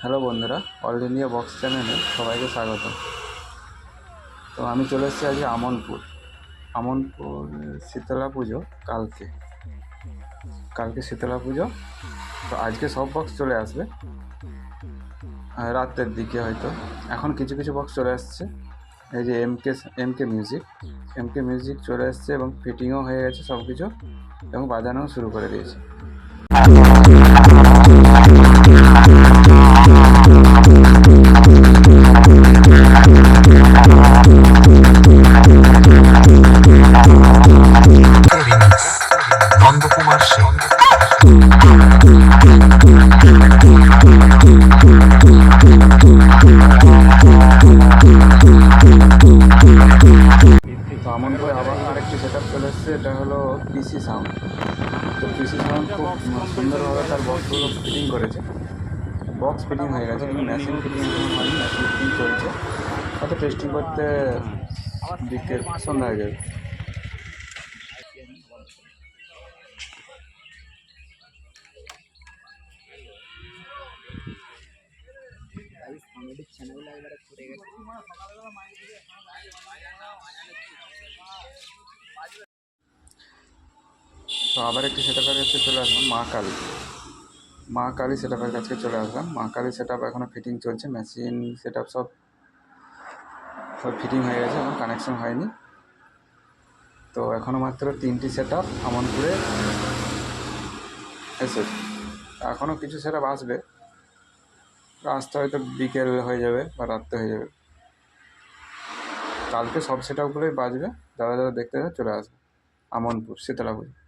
Hello বন্ধুরা all India box চ্যানেলে সবাইকে স্বাগত। তো আমি চলে এসেছি আজকে আমনপুর। আমনপুর শীতলা পুজো কালকে। কালকে শীতলা পুজো। তো আজকে সব বক্স চলে আসবে। আহ, রাতের দিকে হয়তো। এখন কিছু কিছু বক্স চলে আসছে। এই যে M K M K music M K music চলে আসছে এবং ফিটিংও হয়ে গেছে সব কিছু এবং বাজানোও শুরু করে দিয়েছে। আমার করে আবার আরেকটি সেট আপ চলে এসছে, এটা হলো পিসি সাউন্ড তো পিসি সাউন্ড সুন্দরভাবে তার বক্সগুলো ফিটিং করেছে। বক্স ফিটিং হয়ে গেছে কিন্তু মেশিন ফিটিং হয়নি মেশিন ফিটিং চলছে। করতে সন্ধ্যা হয়ে যাবে। চ্যানেলগুলো একবারে ঘুরে তো আবার একটি সেট আপের কাছে চলে আসলাম, মা কালী। মা কালী সেট আপের কাছে চলে আসলাম। মা কালী সেট আপ এখনও ফিটিং চলছে মেশিন সেট আপ সব সব ফিটিং হয়ে গেছে এখন কানেকশন হয়নি। তো এখনও মাত্র তিনটি সেট আপ আমনপুরে এসেছে। এখনও কিছু সেট আপ আসবে। আসতে হয়তো বিকেল হয়ে যাবে বা রাত্রে হয়ে যাবে। কালকে সব সেট আপগুলোই বাজবে। যারা যারা দেখতে চলে আসবে। আমনপুর শীতলা পুজো